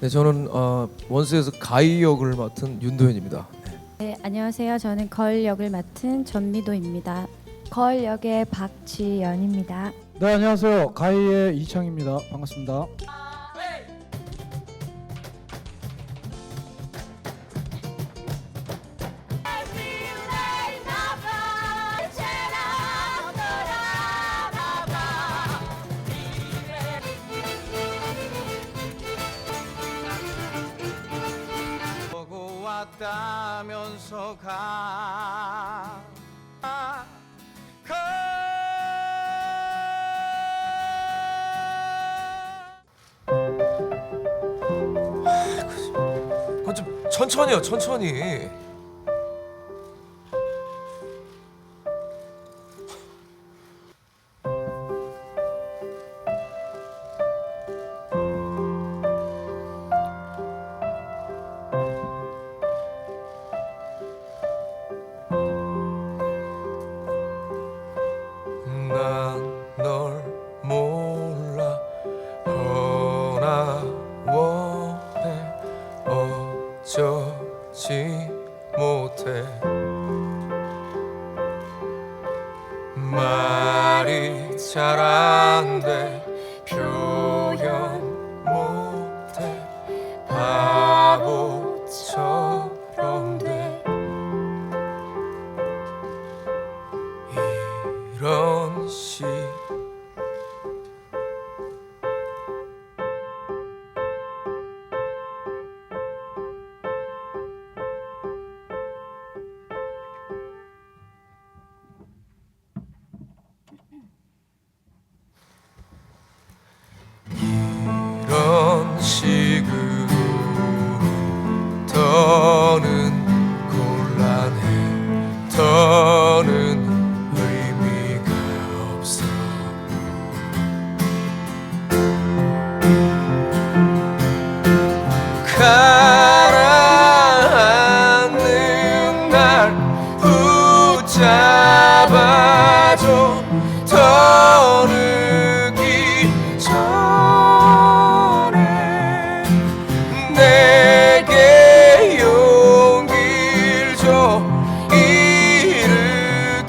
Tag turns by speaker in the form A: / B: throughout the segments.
A: 네, 저는 어, 원스에서 가이 역을 맡은 윤도현입니다.
B: 네, 안녕하세요. 저는 걸 역을 맡은 전미도입니다. 걸 역의 박지연입니다.
C: 네 안녕하세요 가이의 이창입니다 반갑습니다
D: 보고 왔다면서 가. 아, 가.
A: 그건 좀 천천히요, 천천히. 널 몰라. 허나 원해. 어쩌지 못해. 말이 잘 안 돼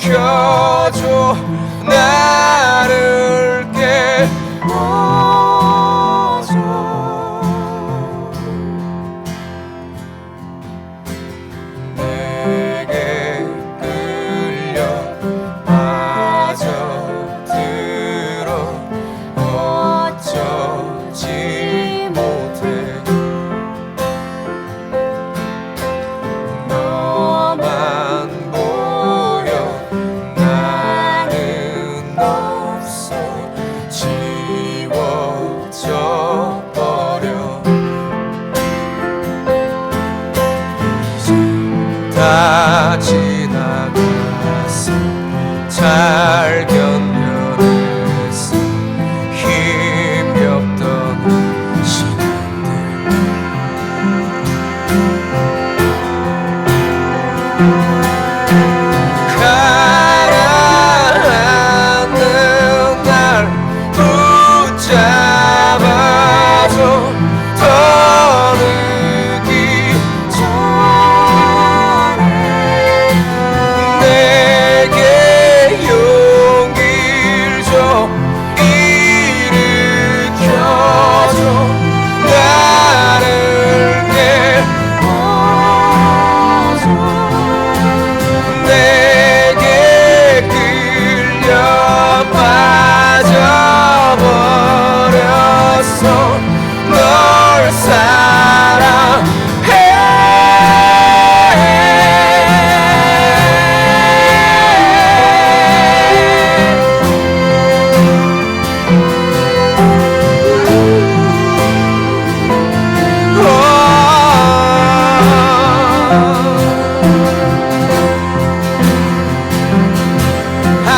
A: 일으켜줘 나 없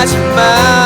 A: 하지만